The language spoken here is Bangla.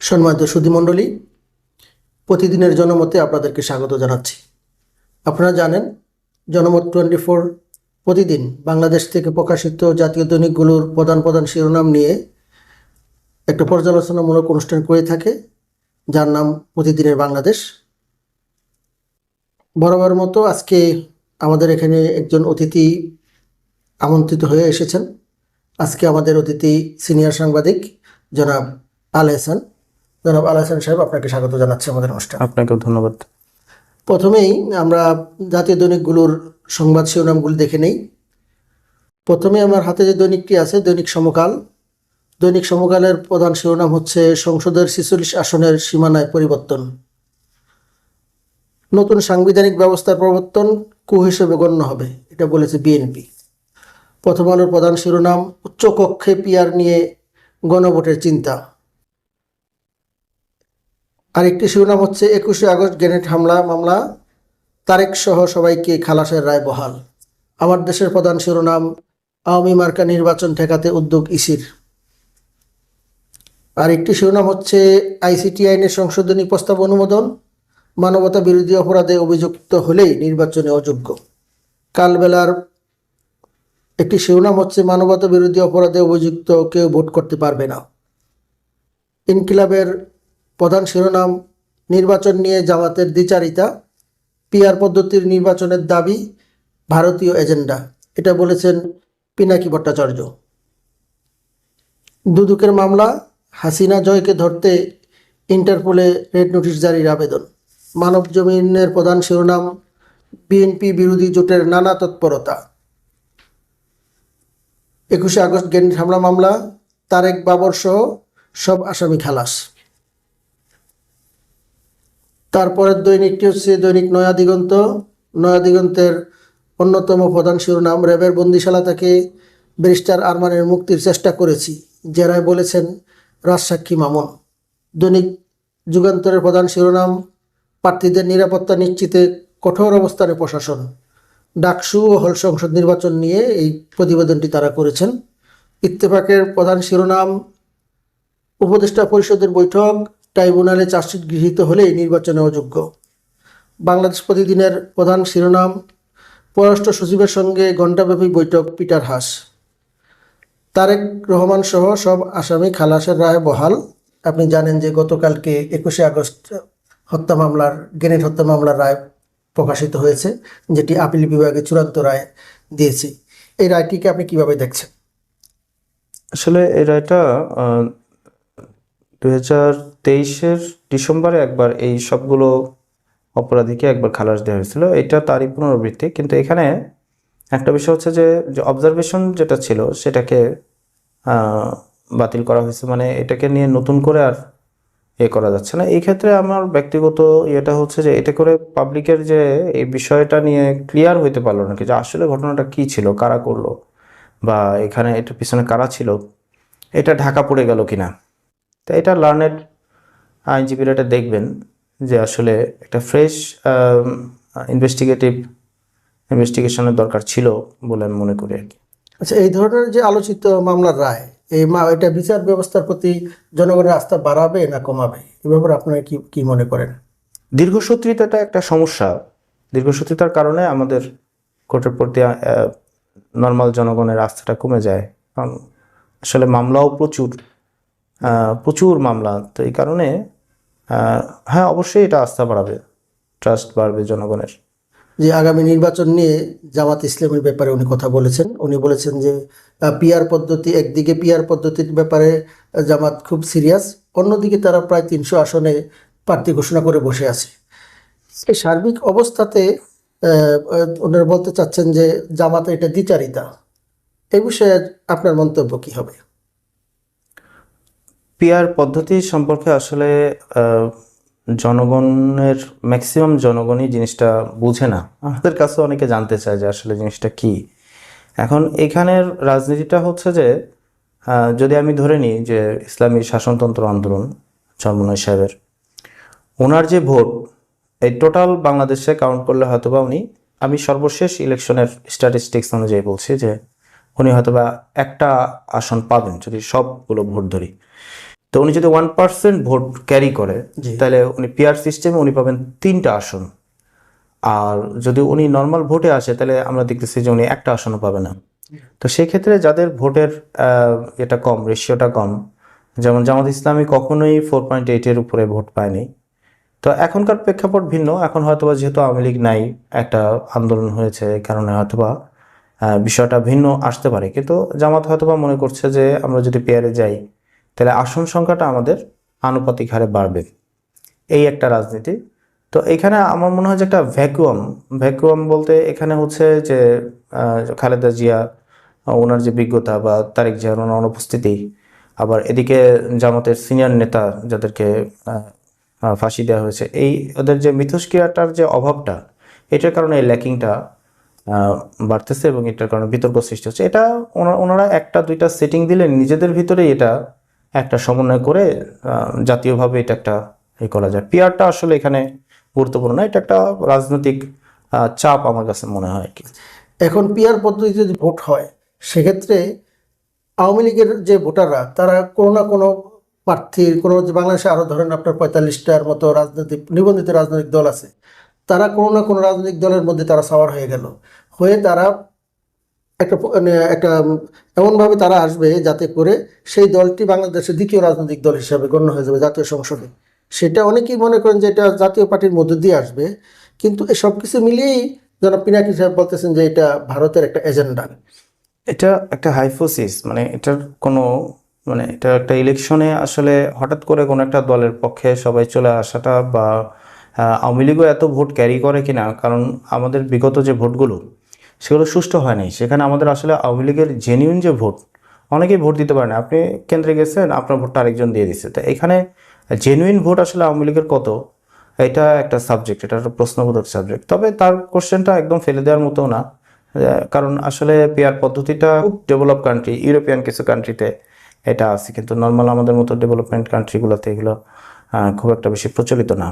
সম্মানিত সুধীমণ্ডলী, প্রতিদিনের জনমতে আপনাদেরকে স্বাগত জানাচ্ছি। আপনারা জানেন, জনমত টোয়েন্টি ফোর প্রতিদিন বাংলাদেশ থেকে প্রকাশিত জাতীয় দৈনিকগুলোর প্রধান প্রধান শিরোনাম নিয়ে একটা পর্যালোচনামূলক অনুষ্ঠান করে থাকে, যার নাম প্রতিদিনের বাংলাদেশ। বরাবর মতো আজকে আমাদের এখানে একজন অতিথি আমন্ত্রিত হয়ে এসেছেন। আজকে আমাদের অতিথি সিনিয়র সাংবাদিক জনাব আল এহসান জনাব আল এহসান সাহেব আপনাকে স্বাগত জানাচ্ছি আমাদের অনুষ্ঠান। আপনাকেও ধন্যবাদ। প্রথমেই আমরা জাতীয় দৈনিকগুলোর সংবাদ শিরোনামগুলি দেখে নেই। প্রথমে আমার হাতে যে দৈনিকটি আছে দৈনিক সমকাল। দৈনিক সমকালের প্রধান শিরোনাম হচ্ছে সংসদের ছিচল্লিশ আসনের সীমানায় পরিবর্তন। নতুন সাংবিধানিক ব্যবস্থার প্রবর্তন কু হিসেবে গণ্য হবে এটা বলেছে বিএনপি। প্রথম আলোর প্রধান শিরোনাম উচ্চকক্ষে পিয়ার নিয়ে গণভোটের চিন্তা। আরেকটি শিরোনাম হচ্ছে একুশে আগস্ট গ্রেনেড হামলা, মামলা। তারেক সহ সবাইকে খালাসের রায় বহাল। আমার দেশের প্রধান শিরোনাম, আওয়ামী মার্কা নির্বাচন ঠেকাতে উদ্যোগ ইসির। আর একটি শিরোনাম হচ্ছে আইসিটি আইনের সংশোধনী প্রস্তাব অনুমোদন। মানবতা বিরোধী অপরাধে অভিযুক্ত হলেই নির্বাচনে অযোগ্য। কালবেলার একটি শিরোনাম হচ্ছে, মানবতা বিরোধী অপরাধে অভিযুক্ত কেউ ভোট করতে পারবে না। ইনকিলাবের প্রধান শিরোনাম, নির্বাচন নিয়ে জামাতের দ্বিচারিতা, পিআর পদ্ধতির নির্বাচনের দাবি, ভারতীয় এজেন্ডা। এটা বলেছেন পিনাকি ভট্টাচার্য। দুদুকের মামলা, হাসিনা জয়কে ধরতে ইন্টারপোলে রেড নোটিশ জারির আবেদন। মানব জমিনের প্রধান শিরোনাম, বিএনপি বিরোধী জোটের নানা তৎপরতা। একুশে আগস্ট গ্রেনেড হামলা মামলা তারেক বাবর সহ সব আসামি খালাস। তারপরের দৈনিকটি হচ্ছে দৈনিক নয়া দিগন্ত। নয়া দিগন্তের অন্যতম প্রধান শিরোনাম, র্যাবের বন্দিশালা থেকে ব্যারিস্টার আরমানের মুক্তির চেষ্টা করেছি, জেরায় বলেছেন রাজসাক্ষী মামুন। দৈনিক যুগান্তরের প্রধান শিরোনাম, প্রার্থীদের নিরাপত্তা নিশ্চিতে কঠোর অবস্থানে প্রশাসন। ডাকসু ও হল সংসদ নির্বাচন নিয়ে এই প্রতিবেদনটি তারা করেছেন। ইত্তেফাকের প্রধান শিরোনাম, উপদেষ্টা পরিষদের বৈঠক ট্রাইব্যুনালে চার্জশিট গৃহীত হলেই নির্বাচনে অযোগ্য বাংলাদেশ প্রতিদিনের প্রধান শিরোনাম, পররাষ্ট্র সচিবের সঙ্গে ঘণ্টাব্যাপী বৈঠক পিটার হাস। তারেক রহমান সহ সব আসামি খালাসের রায় বহাল। আপনি জানেন যে গতকালকে একুশে আগস্ট হত্যা মামলার, গ্রেনেড হত্যা মামলার রায় প্রকাশিত হয়েছে, যেটি আপিল বিভাগে চূড়ান্ত রায় দিয়েছে। এই রায়টিকে আপনি কীভাবে দেখছেন? আসলে এই রায়টা দুই হাজার তেইশের ডিসেম্বরে একবার এই সবগুলো অপরাধীকে একবার খালাস দেওয়া হয়েছিল। এটা তারই পুনরাবৃত্তি। কিন্তু এখানে একটা বিষয় হচ্ছে যে যে অবজারভেশন যেটা ছিল, সেটাকে বাতিল করা হয়েছে। মানে এটাকে নিয়ে নতুন করে আর এ করা যাচ্ছে না। এই ক্ষেত্রে আমার ব্যক্তিগত ইয়েটা হচ্ছে যে এটা করে পাবলিকের যে এই বিষয়টা নিয়ে ক্লিয়ার হইতে পারল না কি, যে আসলে ঘটনাটা কি ছিল, কারা করল, বা এখানে এটার পিছনে কারা ছিল, এটা ঢাকা পড়ে গেল কিনা। তো এটা লার্নেড আইনজীবীরা এটা দেখবেন যে আসলে একটা ফ্রেশ ইনভেস্টিগেটিভ ইনভেস্টিগেশনের দরকার ছিল বলে আমি মনে করি আর কি। আচ্ছা এই ধরনের যে আলোচিত মামলার রায় এই মা এটা বিচার ব্যবস্থার প্রতি জনগণের আস্থা বাড়াবে না কমাবে? এ ব্যাপারে আপনারা কি কি মনে করেন? দীর্ঘসূত্রিতাটা একটা সমস্যা। দীর্ঘসূত্রিতার কারণে আমাদের কোর্টের প্রতি নর্মাল জনগণের আস্থাটা কমে যায়। কারণ আসলে মামলাও প্রচুর। প্রচুর মামলা। তো এই কারণে হ্যাঁ অবশ্যই এটা আস্থা বাড়াবে। ট্রাস্ট বাড়বে জনগণের। যে আগামী নির্বাচন নিয়ে জামাত ইসলামের ব্যাপারে উনি কথা বলেছেন। উনি বলেছেন যে পিয়ার পদ্ধতি, একদিকে পিয়ার পদ্ধতির ব্যাপারে জামাত খুব সিরিয়াস অন্যদিকে তারা প্রায় তিনশো আসনে প্রার্থী ঘোষণা করে বসে আছে। এই সার্বিক অবস্থাতে ওনারা বলতে চাচ্ছেন যে জামাত এটা দ্বিচারিতা। এই বিষয়ে আপনার মন্তব্য কি হবে? পিআর পদ্ধতি সম্পর্কে আসলে জনগণের ম্যাক্সিমাম জনগণই জিনিসটা বুঝে না। আমাদের কাছে অনেকে জানতে চায় যে আসলে জিনিসটা কি। এখন এখানের রাজনীতিটা হচ্ছে যে যদি আমি ধরে নিই যে ইসলামী শাসনতন্ত্র আন্দোলন চরমনাই সাহেবের, ওনার যে ভোট, এই টোটাল বাংলাদেশে কাউন্ট করলে হয়তো বা উনি, আমি সর্বশেষ ইলেকশনের স্ট্যাটিস্টিক্স অনুযায়ী বলছি যে, উনি হয়তোবা একটা আসন পাবেন যদি সবগুলো ভোট ধরি। তো উনি যদি ওয়ান পার্সেন্ট ভোট ক্যারি করে তাহলে উনি পিআর সিস্টেমে উনি পাবেন তিনটা আসন। আর যদি উনি নর্মাল ভোটে আসে তাহলে আমরা দেখতেছি যে উনি একটা আসনও পাবে না। তো সেক্ষেত্রে যাদের ভোটের এটা কম রেশিওটা কম যেমন জামাত ইসলামী কখনোই ফোর পয়েন্ট এইটের উপরে ভোট পায়নি। তো এখনকার প্রেক্ষাপট ভিন্ন। এখন হয়তোবা যেহেতু আওয়ামী লীগ নাই একটা আন্দোলন হয়েছে কারণে হয়তোবা বিষয়টা ভিন্ন আসতে পারে। কিন্তু জামাত হয়তোবা মনে করছে যে আমরা যদি পেয়ারে যাই তাহলে আসন সংখ্যাটা আমাদের আনুপাতিক হারে বাড়বে। এই একটা রাজনীতি। তো এখানে আমার মনে হয় যে একটা ভ্যাকুয়াম ভ্যাকুয়াম বলতে এখানে হচ্ছে যে খালেদা জিয়া, ওনার যে বিজ্ঞতা বা তারেক জিয়ার ওনার অনুপস্থিতি, আবার এদিকে জামাতের সিনিয়র নেতা যাদেরকে ফাঁসি দেওয়া হয়েছে, এই ওদের যে মিথস্ক্রিয়াটার যে অভাবটা, এটার কারণে এই ল্যাকিংটা বাড়তেছে এবং এটার কারণে বিতর্ক সৃষ্টি হচ্ছে। এটা ওনারা একটা দুইটা সেটিং দিলে নিজেদের ভিতরেই এটা একটা সমন্বয় করে জাতীয়ভাবে এটা একটা এ করা যায়। পিয়ারটা আসলে এখানে গুরুত্বপূর্ণ না, এটা একটা রাজনৈতিক চাপ আমার কাছে মনে হয় কি। এখন পিয়ার পদ্ধতিতে যদি ভোট হয়, সেক্ষেত্রে আওয়ামী লীগের যে ভোটাররা, তারা কোনো না কোনো প্রার্থীর, কোনো বাংলাদেশে আরও ধরেন আপনার পঁয়তাল্লিশটার মতো রাজনৈতিক, নিবন্ধিত রাজনৈতিক দল আছে, তারা কোনো না কোনো রাজনৈতিক দলের মধ্যে তারা সাওয়ার হয়ে গেল। হয়ে তারা একটা মানে একটা এমনভাবে তারা আসবে যাতে করে সেই দলটি বাংলাদেশের দ্বিতীয় রাজনৈতিক দল হিসাবে গণ্য হয়ে যাবে জাতীয় সংসদে। সেটা অনেকেই মনে করেন যে এটা জাতীয় পার্টির মধ্যে দিয়ে আসবে, কিন্তু সব কিছু মিলিয়েই জনাব পিনাকি সাহেব বলতেছেন যে এটা ভারতের একটা এজেন্ডা। এটা একটা হাইফোসিস মানে এটার কোনো মানে এটা একটা ইলেকশনে আসলে হঠাৎ করে কোনো একটা দলের পক্ষে সবাই চলে আসাটা বা আওয়ামী লীগও এত ভোট ক্যারি করে কিনা, কারণ আমাদের বিগত যে ভোটগুলো সেগুলো সুষ্ঠু হয়নি। সেখানে আমাদের আসলে আওয়ামী লীগের জেনুইন যে ভোট, অনেকেই ভোট দিতে পারে না আপনি কেন্দ্রে গেছেন, আপনার ভোটটা আরেকজন দিয়ে দিচ্ছে তো এখানে জেনুইন ভোট আসলে আওয়ামী লীগের কত? এটা একটা সাবজেক্ট এটা একটা প্রশ্নবোধক সাবজেক্ট তবে তার কোশ্চেনটা একদম ফেলে দেওয়ার মতো না। কারণ আসলে পেয়ার পদ্ধতিটা খুব ডেভেলপ কান্ট্রি ইউরোপিয়ান কিছু কান্ট্রিতে এটা আছে। কিন্তু নর্মাল আমাদের মতো ডেভেলপমেন্ট কান্ট্রিগুলোতে এগুলো খুব একটা বেশি প্রচলিত না।